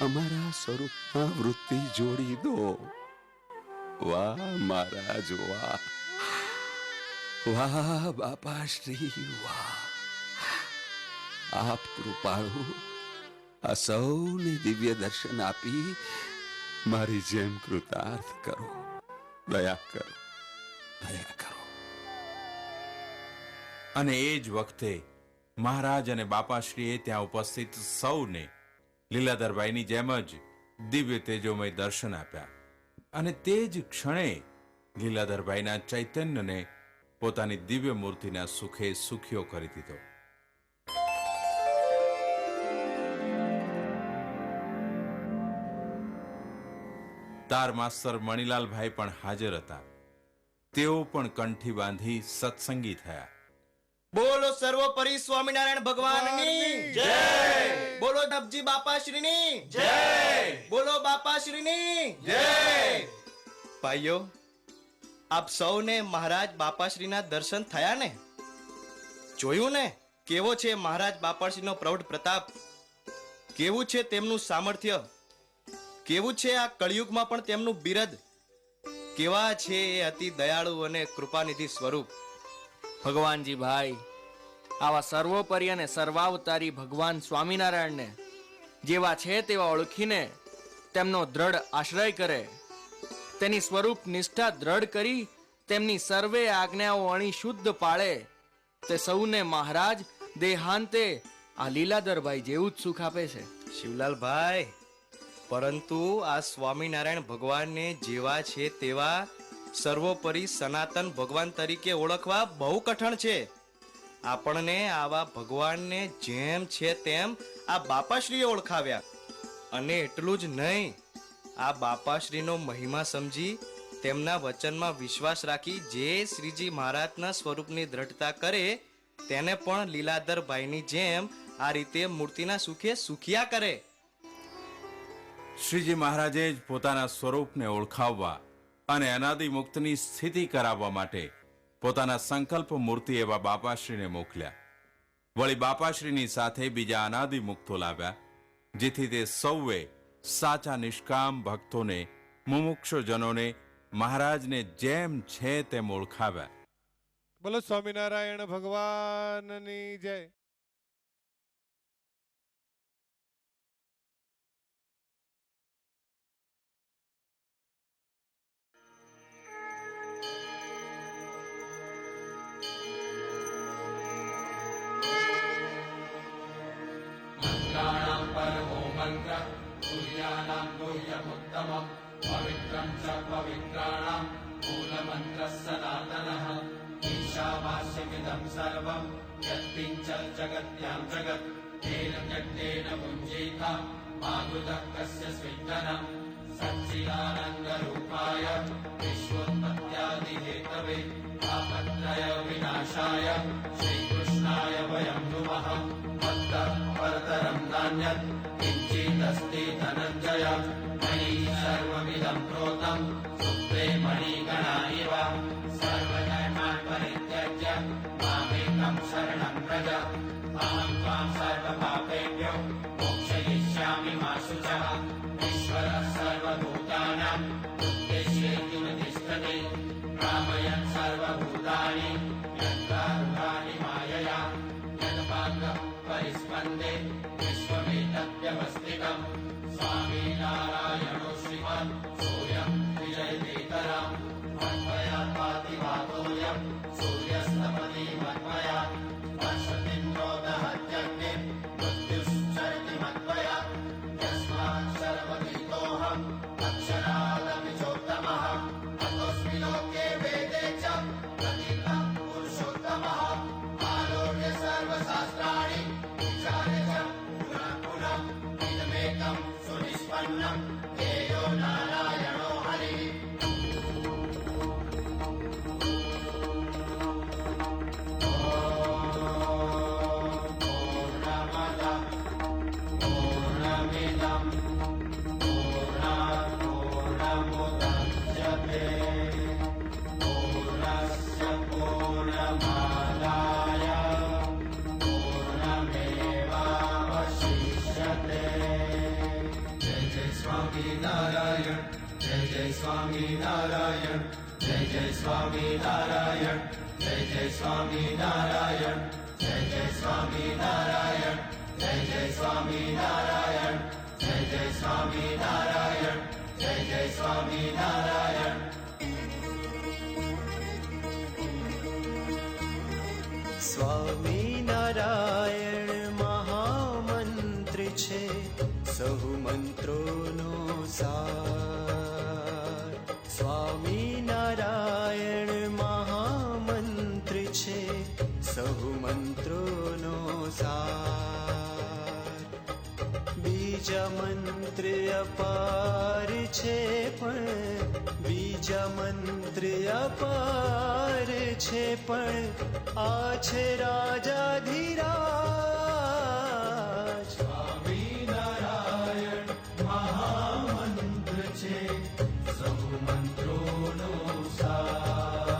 અમારા સ્વરૂપમાં વૃત્તિ જોડી દો. વાહ મહારાજ, વાહ. વાહ બાપા શ્રી, વાહ. આપ કૃપાળુ, આ સૌને દિવ્ય દર્શન આપી મારી જેમ કૃતાર્થ કરો. દયા કરો દયા કરો. અને એ જ વખતે મહારાજ અને બાપાશ્રીએ ત્યાં ઉપસ્થિત સૌને લીલાધરભાઈની જેમ જ દિવ્ય તેજોમય દર્શન આપ્યા. અને તે જ ક્ષણે લીલાધરભાઈના ચૈતન્યને પોતાની દિવ્ય મૂર્તિના સુખે સુખ્યો કરી દીધો. તાર માસ્તર મણિલાલભાઈ પણ હાજર હતા. તેઓ પણ કંઠી બાંધી સત્સંગી થયા. બોલો સર્વોપરી સ્વામિનારાયણ ભગવાનની. જય. બોલો ધબજી બાપાશ્રીની. જય. બોલો બાપાશ્રીની. જય. ભાઈઓ આપ સૌને મહારાજ બાપાશ્રીના દર્શન થયા ને? જોયું ને કેવો છે મહારાજ બાપાશ્રીનો પ્રૌઢ પ્રતાપ? કેવું છે તેમનું સામર્થ્ય? કેવું છે આ કળિયુગમાં પણ તેમનું બિરદ? કેવા છે એ અતિ દયાળુ અને કૃપાનિધિ સ્વરૂપ? ભગવાનજી ભાઈ, આવા સર્વોપરી અને સર્વાવતારી ભગવાન સ્વામિનારાયણને, જેવા છે તેવા ઓળખીને તેમનો દ્રઢ આશ્રય કરે. તેની સ્વરૂપ નિષ્ઠા દ્રઢ કરી તેમની સર્વે આજ્ઞાઓ અણી શુદ્ધ પાળે. તે સૌને મહારાજ, દેહાંતે આ લીલાધરભાઈ જેવું જ સુખ આપે છે. શિવલાલભાઈ પરંતુ આ સ્વામિનારાયણ ભગવાનને જેવા છે તેવા સર્વોપરી સનાતન ભગવાન તરીકે ઓળખવા બહુ કઠણ છે. આપણને આવા ભગવાનને જેમ છે તેમ આ બાપાશ્રીએ ઓળખાવ્યા. અને એટલું જ નહીં, આ બાપાશ્રીનો મહિમા સમજી તેમના વચનમાં વિશ્વાસ રાખી જે શ્રીજી મહારાજના સ્વરૂપની દ્રઢતા કરે, તેને પણ લીલાધરભાઈની જેમ આ રીતે મૂર્તિના સુખે સુખિયા કરે. શ્રીજી મહારાજે જ પોતાના સ્વરૂપને ઓળખાવવા અને અનાદિ મુક્તની સ્થિતિ કરાવવા માટે પોતાના સંકલ્પ મૂર્તિ એવા બાપાશ્રીને મોકલ્યા. વળી બાપાશ્રીની સાથે બીજા અનાદિ મુક્તો લાવ્યા, જેથી તે સૌએ સાચા નિષ્કામ ભક્તોને, મુમુક્ષુજનોને, મહારાજને જેમ છે તેમ ઓળખાવ્યા. બોલો સ્વામિનારાયણ ભગવાનની જય. सूर्याणाम् ूल्यमुत्तम पवित्रम् च पवित्राणाम् मूलमन्त्रः सनातनः। ईशावास्यमिदम् सर्वम् व्यक्तिम् जगत्याम् जगत् तेन त्यक्तेन भुञ्जयिता मातुदर्कस्य स्विङ्गनम् सञ्चिलानन्दरूपाय विश्वोत्पत्यादिहेतवे अभद्रयविनाशाय श्रीकृष्णाय वयम् नुमः। भक्तः परतरम् नान्यत्। किञ्चिदस्ति धनञ्जय मयि सर्वमिदं प्रोतं सुप्ते मणिगणा इव सर्वधर्मान् परित्यज्य मामेकं शरणं व्रज अहं त्वां सर्वपापेभ्यो मोक्षयिष्यामि मा शुचः विश्वमेतद्व्यवस्थितम् સ્વામિનારાયણ જય જય સ્વામિનારાયણ જય જય સ્વામિનારાયણ જય જય સ્વામિનારાયણ જય જય સ્વામિનારાયણ જય જય સ્વામિનારાયણ જય જય સ્વામિનારાયણ જય જય સ્વામિનારાયણ સ્વામિનારાયણ અપાર છે પણ આ છે રાજાધીરાજ સ્વામિનારાયણ મહામંત્ર છે સહુ મંત્રોનો સાર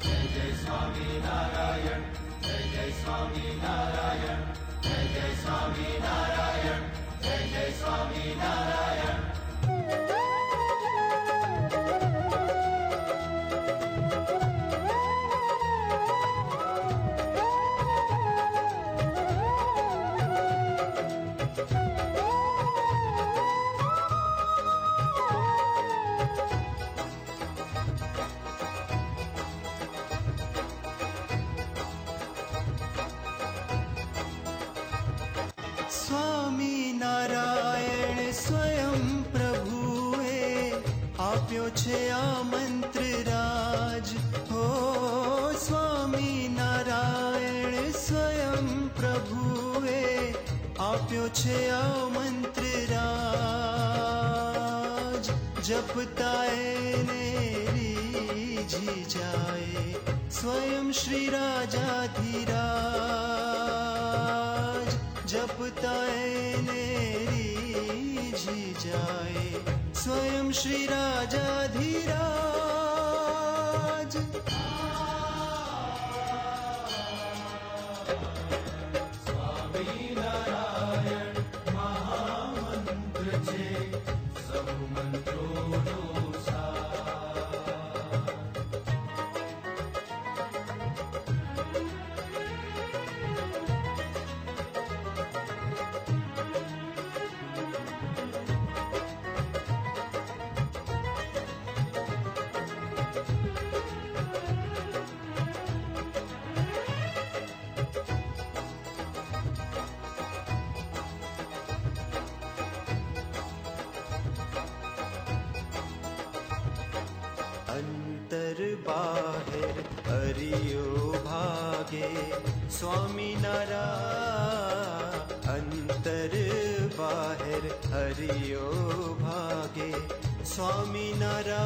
જય જય સ્વામિનારાયણ જય જય સ્વામિનારાયણ જય જય સ્વામિનારાયણ જય જય સ્વામિનારાયણ સ્વયં પ્રભુએ આપ્યો છે આ મંત્ર રાજ હો સ્વામિનારાયણ સ્વયં પ્રભુએ આપ્યો છે આ મંત્ર રાજ જપતા એને રીઝી જાય સ્વયં શ્રી રાજાધીરાજ જપતા એને રીઝી જાય સ્વયં શ્રી રાજાધીરાજ સ્વામિનારાયણ મહામંત્ર स्वामी नारा अन्तर् बह हरियो भागे। स्वामी नारा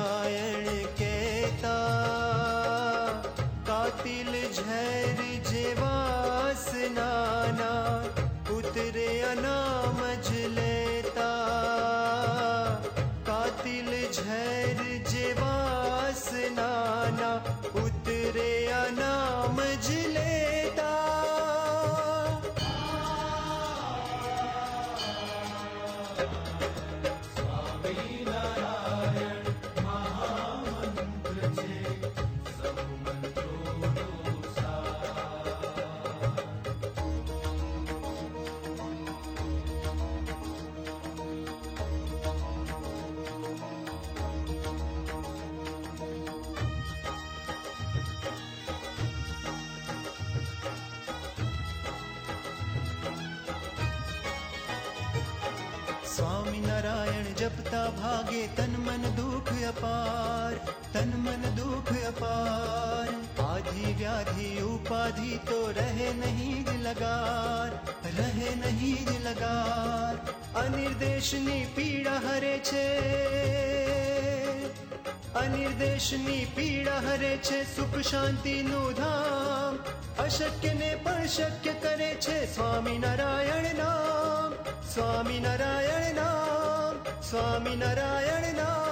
સ્વામિનારાયણ જપતા ભાગે તન મન દુઃખ અપાર, તન મન દુઃખ અપાર. આધિ વ્યાધિ ઉપાધિ તો રહે નહીં જ લગાર, રહે નહીં જ લગાર. અનિર્દેશની પીડા હરે છે. અનિર્દેશની પીડા હરે છે. સુખ શાંતિનું ધામ અશક્યને પણ શક્ય કરે છે. સ્વામિનારાયણ નામ સ્વામિનારાયણ નામ સ્વામિનારાયણ નામ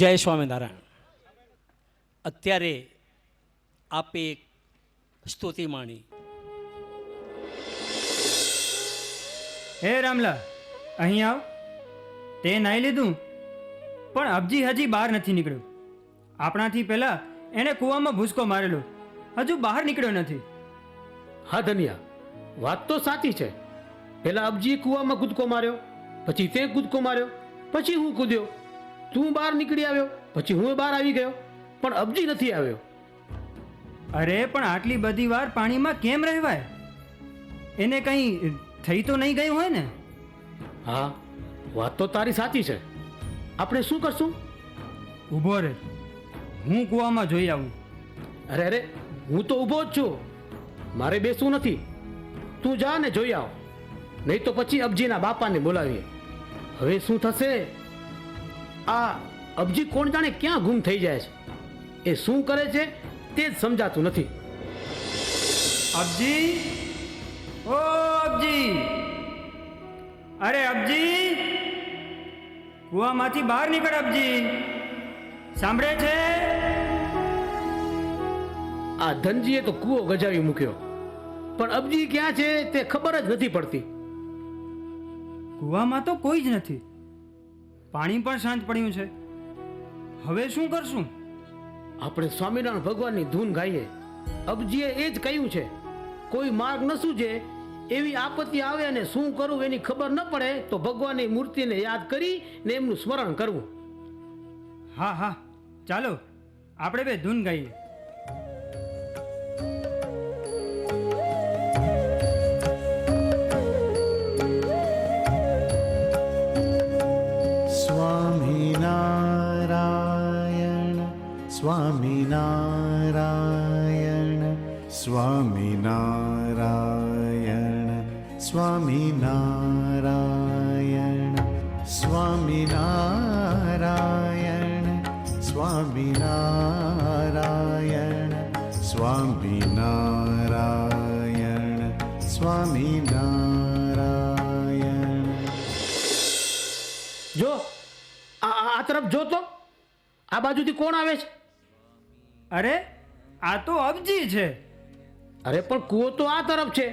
જય સ્વામિનારાયણ. અત્યારે આપે એક સ્તુતિ માણી. હે રામલા અહીં આવ. તે નાઈ લીધું પણ અબજી હજી બહાર નથી નીકળ્યો. આપણાથી પહેલા એણે કૂવામાં ભૂસકો મારેલો. હજુ બહાર નીકળ્યો નથી. હા ધનિયા વાત તો સાચી છે. પેલા અબજીએ કૂવામાં કૂદકો માર્યો પછી તે કૂદકો માર્યો પછી હું કૂદ્યો? તું બહાર નીકળી આવ્યો. પછી હું બહાર આવી ગયો. પણ અબજી નથી આવ્યો. અરે પણ આટલી બધી વાર પાણીમાં કેમ રહેવાય? એને કંઈ થઈ તો નહીં ગયું હોય ને? હા વાત તો તારી સાચી છે. આપણે શું કરશું? ઊભો રે. હું કૂવામાં જોઈ આવું. અરે અરે હું તો ઊભો જ છું. મારે બેસવું નથી. તું જા ને જોઈ આવ. નહીં તો પછી અબજીના બાપાને બોલાવીએ. હવે શું થશે? આ અબજી કોણ જાણે ક્યાં ગુમ થઈ જાય છે? એ શું કરે છે તે જ સમજાતું નથી. અબજી? ઓ અબજી! અરે અબજી! કૂવામાંથી બહાર નીકળ અબજી! સાંભળે છે? આ ધનજીએ તો કૂવો ગજાવી મૂક્યો. પણ અબજી ક્યાં છે તે ખબર જ નથી પડતી. કૂવામાં તો કોઈ જ નથી. પાણી પણ શાંત પડ્યું છે. હવે શું કરશું? આપણે સ્વામિનારાયણ ભગવાનની ધૂન ગાઈએ. અબજીએ એ જ કહ્યું છે કોઈ માર્ગ ન સૂજે એવી આપત્તિ આવે અને શું કરવું એની ખબર ન પડે તો ભગવાનની મૂર્તિને યાદ કરી ને એમનું સ્મરણ કરવું. હા હા. ચાલો આપણે બે ધૂન ગાઈએ. સ્વામિનારાયણ સ્વામિનારાયણ સ્વામિનારાયણ સ્વામિનારાયણ સ્વામિનારાયણ સ્વામિનારાયણ સ્વામિનારાયણ જો આ તરફ જો તો. આ બાજુથી કોણ આવે છે? અરે આ તો અબજી છે. અરે પણ કૂવો તો આ તરફ છે.